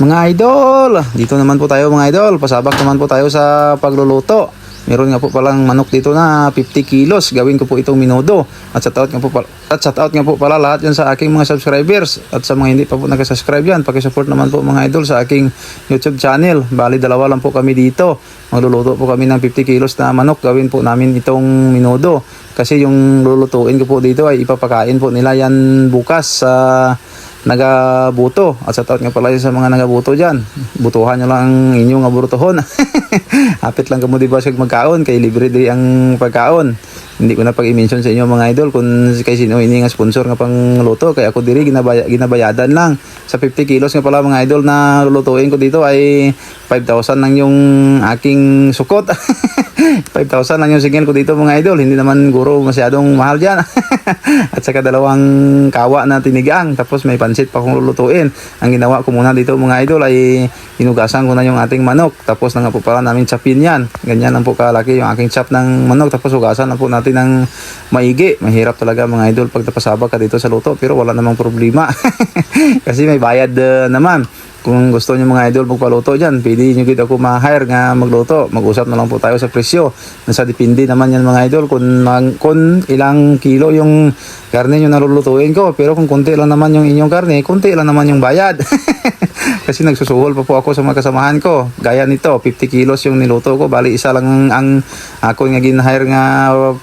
Mga idol, dito naman po tayo mga idol. Pasabak naman po tayo sa pagluluto. Meron nga po palang manok dito na 50 kilos. Gawin ko po itong minudo. At shout out nga po pala, at shout out nga po pala lahat yan sa aking mga subscribers. At sa mga hindi pa po nakasubscribe yan, pakisupport naman po mga idol sa aking YouTube channel. Bali dalawa lang po kami dito. Magluluto po kami ng 50 kilos na manok. Gawin po namin itong minudo. Kasi yung lulutuin ko po dito ay ipapakain po nila yan bukas sa nagabuto. At sa taot nga pala sa mga nagabuto dyan. Butuhan nyo lang ang inyong aburutohon. Hapit lang kamo di ba siya magkaon kay libre di ang pagkaon. Hindi ko na pag-i-mention sa inyo mga idol kung kay sino ini nga sponsor nga pang luto kay ako diri ginabaya, ginabayadan lang sa 50 kilos nga pala mga idol na lulutuin ko dito ay 5,000 lang yung aking sukot. 5,000 lang yung singil ko dito mga idol. Hindi naman guro masyadong mahal dyan. At saka dalawang kawa na tinigang. Tapos may pansit pa kong lulutuin. Ang ginawa ko muna dito mga idol ay hinugasan ko na yung ating manok. Tapos na nga po pala namin chapin yan. Ganyan lang po kalaki yung aking chop ng manok. Tapos hugasan na po natin ng maigi. Mahirap talaga mga idol pag napasabak ka dito sa luto pero wala namang problema. Kasi may bayad uh, naman kung gusto niyo mga idol magpaluto dyan, pwede nyo kita ako ma-hire nga magluto. Mag-usap na lang po tayo sa presyo. Nasa depende naman yan mga idol kung, kung ilang kilo yung karne nyo nalulutuin ko. Pero kung konti lang naman yung inyong karne, konti lang naman yung bayad. Kasi nagsusuhol pa po ako sa mga kasamahan ko. Gaya nito, 50 kilos yung niluto ko. Bali, isa lang ang, ako nga gin-hire nga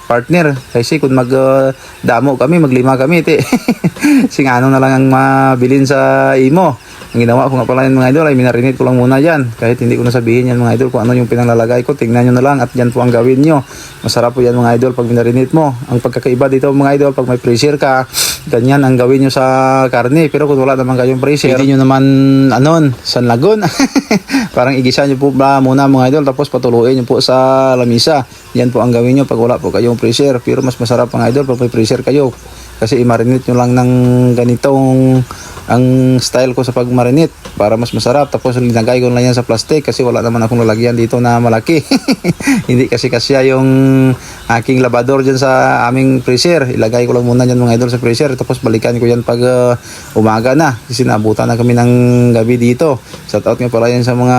partner. Kasi kung mag-damo kami, maglima kami, te. Sing ano na lang ang mabilin sa imo. Ang ginawa ko nga pala yan mga idol ay minarinate ko lang muna yan. Kahit hindi ko na sabihin yan mga idol kung ano yung pinanglalagay ko. Tingnan nyo na lang at yan po ang gawin nyo. Masarap po yan mga idol pag minarinate mo. Ang pagkakaiba dito mga idol pag may pressure ka, ganyan ang gawin nyo sa karne. Pero kung wala naman kayong pressure, pwede nyo naman anon, sanlagon. Parang igisa nyo po ba muna mga idol tapos patuluin nyo po sa lamisa. Yan po ang gawin nyo pag wala po kayong pressure. Pero mas masarap mga idol pag may pressure kayo. Kasi i-marinate nyo lang ng ganitong ang style ko sa pag-marinate para mas masarap. Tapos linagay ko lang yan sa plastic kasi wala naman akong lalagyan dito na malaki. Hindi kasi kasya yung aking labador dyan sa aming freezer. Ilagay ko lang muna yan mga idol sa freezer. Tapos balikan ko yan pag uh, umaga na. Kasi naabutan na kami ng gabi dito. Shout out nga pala yan sa mga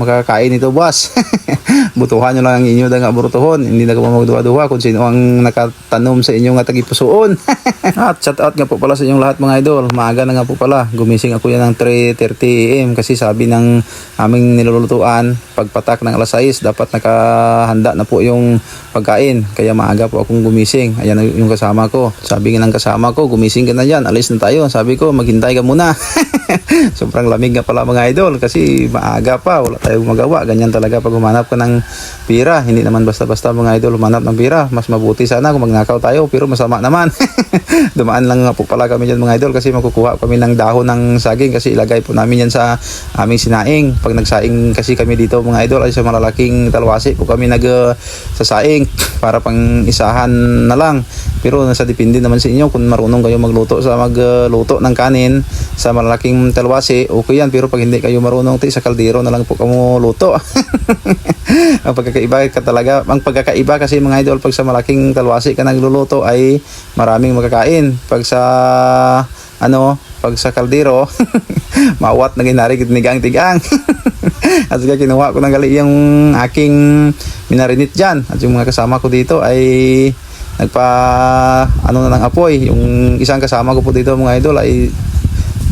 makakain nito boss. Butuhan nyo lang ang inyo nga burutuhon. Hindi na ka magduwa-duwa kung sino ang nakatanom sa inyo nga tagipusoon. At shout out nga po pala sa inyong lahat mga idol. Maaga na nga po pala. Gumising ako yan ng 3.30 am kasi sabi ng aming nilulutuan, pagpatak ng alas 6, dapat nakahanda na po yung pagkain. Kaya maaga po akong gumising. Ayan yung kasama ko. Sabi nga ng kasama ko, gumising ka na yan. Alis na tayo. Sabi ko, maghintay ka muna. Sobrang lamig nga pala mga idol kasi maaga pa. Wala tayong magawa. Ganyan talaga pag humanap ka ng pira. Hindi naman basta-basta mga idol humanap ng pira. Mas mabuti sana kung magnakaw tayo pero masama naman. Dumaan lang nga po pala kami dyan mga idol kasi makukuha kami ng dahon ng saging kasi ilagay po namin yan sa aming sinaing. Pag nagsaing kasi kami dito mga idol ay sa malalaking talwasi po kami nag uh, sasaing para pang isahan na lang. Pero nasa depende naman sa inyo kung marunong kayo magluto sa magluto ng kanin sa malalaking talwasi, okay yan. Pero pag hindi kayo marunong, sa kaldero na lang po kamo luto. ang pagkakaiba ka talaga, ang pagkakaiba kasi mga idol, pag sa malaking talwasi ka nagluluto ay maraming makakain. Pag sa ano, pag sa kaldero, mawat na ginari tigang-tigang. At saka kinuha ko ng gali yung aking minarinit dyan. At yung mga kasama ko dito ay nagpa ano na ng apoy. Yung isang kasama ko po dito mga idol ay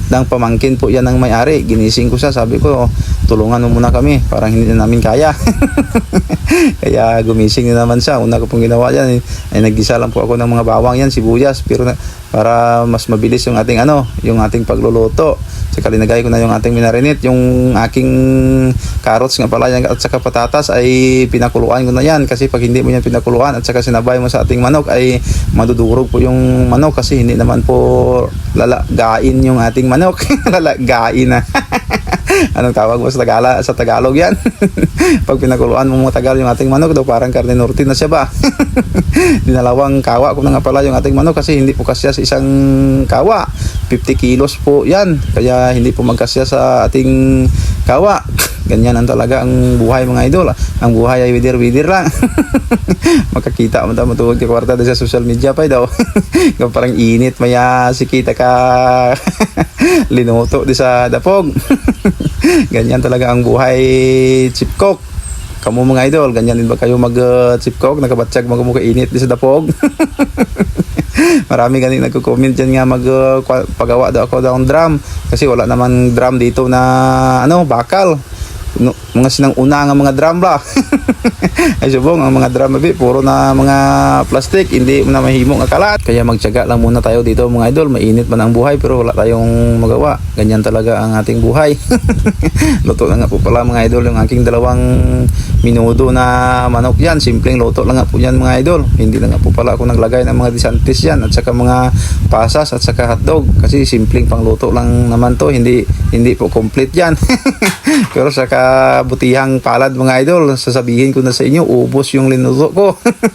ng pamangkin po yan ng may-ari. Ginising ko siya. Sabi ko, tulungan mo muna kami. Parang hindi na namin kaya. Kaya gumising na naman siya. Una ko pong ginawa yan. Eh, ay naggisa lang po ako ng mga bawang yan, sibuyas. Pero na, para mas mabilis yung ating ano, yung ating pagluluto. Saka linagay ko na yung ating minarinit. Yung aking carrots nga pala yan at saka patatas ay pinakuluan ko na yan. Kasi pag hindi mo yan pinakuluan at saka sinabay mo sa ating manok ay madudurog po yung manok kasi hindi naman po lalagain yung ating manok. lalagain na. Anong tawag mo sa Tagalog, sa Tagalog yan? Pag pinakuluan mo mo tagal yung ating manok daw parang karne norte na siya ba? Dinalawang kawa ko na nga pala yung ating manok kasi hindi po kasya sa isang kawa. 50 kilos po yan. Kaya hindi po magkasya sa ating kawa. Ganyan ang talaga ang buhay mga idol. Ang buhay ay widir-widir lang. Makakita mo daw matuwag ka kwarta sa social media pa daw. Parang init maya si kita ka linuto di sa dapog. Ganyan talaga ang buhay chip cook. Kamu mga idol, ganyan din ba kayo mag uh, chip cook? Nakabatsyag mukha init di sa dapog. Marami ganing nagko-comment dyan nga mag uh, daw ako daw ng drum kasi wala naman drum dito na ano bakal no, mga sinang una nga mga drum ba ay subong ang mga drum abi puro na mga plastic hindi na mahimo nga kalat. Kaya magtiyaga lang muna tayo dito mga idol. Mainit man ang buhay pero wala tayong magawa. Ganyan talaga ang ating buhay. Luto na nga po pala mga idol yung aking dalawang minudo na manok yan. Simpleng luto lang nga po yan mga idol. Hindi na nga po pala ako naglagay ng mga disantis yan at saka mga pasas at saka hotdog. Kasi simpleng pangluto lang naman to. Hindi hindi po complete yan. Pero sa kabutihang palad mga idol. Sasabihin ko na sa inyo ubos yung linuto ko.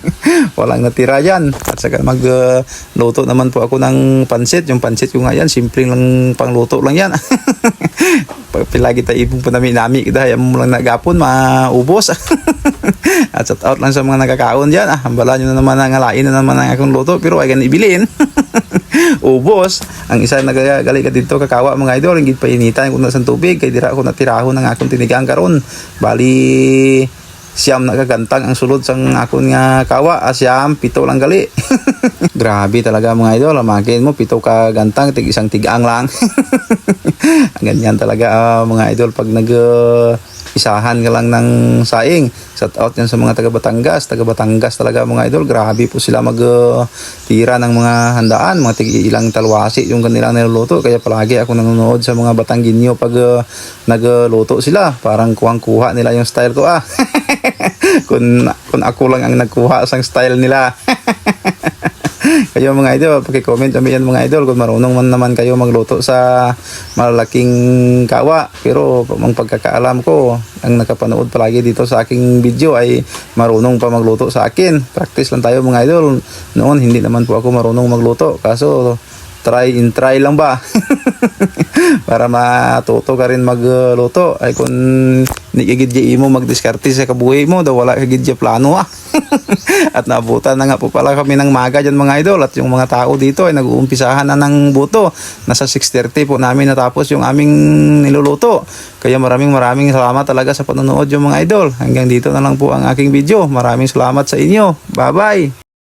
Walang natira yan at saka magluto naman po ako ng pansit. Yung pansit ko nga yan simpleng lang pangluto lang yan pilagi tayo ipong panami nami kita hayam mo lang nagapon maubos. At shout out lang sa mga nakakaon dyan ah. Hambala nyo na naman ang alain na naman ang akong luto pero ay gan ibilin. Ubos. Ang isa nagagali ka dito kakawa mga idol hindi pa initan kung nasan tubig kay dira ako natirahon ng akong tinigang karon. Bali siyam na kagantang ang sulod sang akon nga kawa ah, siyam pito lang gali. Grabe talaga mga idol amakin mo pito ka gantang tig isang tigang lang. Ganyan talaga ah, mga idol pag nag uh, isahan ka lang ng saing. Shout out yan sa mga taga Batangas. Taga Batangas talaga mga idol. Grabe po sila mag uh, ng mga handaan mga tig ilang talwasi yung kanilang niluluto. Kaya palagi ako nanonood sa mga Batangginyo pag uh, nagluto sila. Parang kuhang-kuha nila yung style ko ah. Kung, kung ako lang ang nagkuha sa style nila kayo mga idol, paki-comment kami yan mga idol kung marunong man naman kayo magluto sa malalaking kawa. Pero ang pagkakaalam ko, ang nakapanood palagi dito sa aking video ay marunong pa magluto sa akin. Practice lang tayo mga idol. Noon hindi naman po ako marunong magluto. Kaso try in try lang ba? Para matuto ka rin magluto. Ay kung nikigidya mo magdiskarte sa kabuhi mo, daw wala kagidya plano ah. at nabutan na nga po pala kami ng maga dyan mga idol at yung mga tao dito ay nag-uumpisahan na ng buto. Nasa 6.30 po namin natapos yung aming niluluto. Kaya maraming maraming salamat talaga sa panonood yung mga idol. Hanggang dito na lang po ang aking video. Maraming salamat sa inyo. Bye-bye!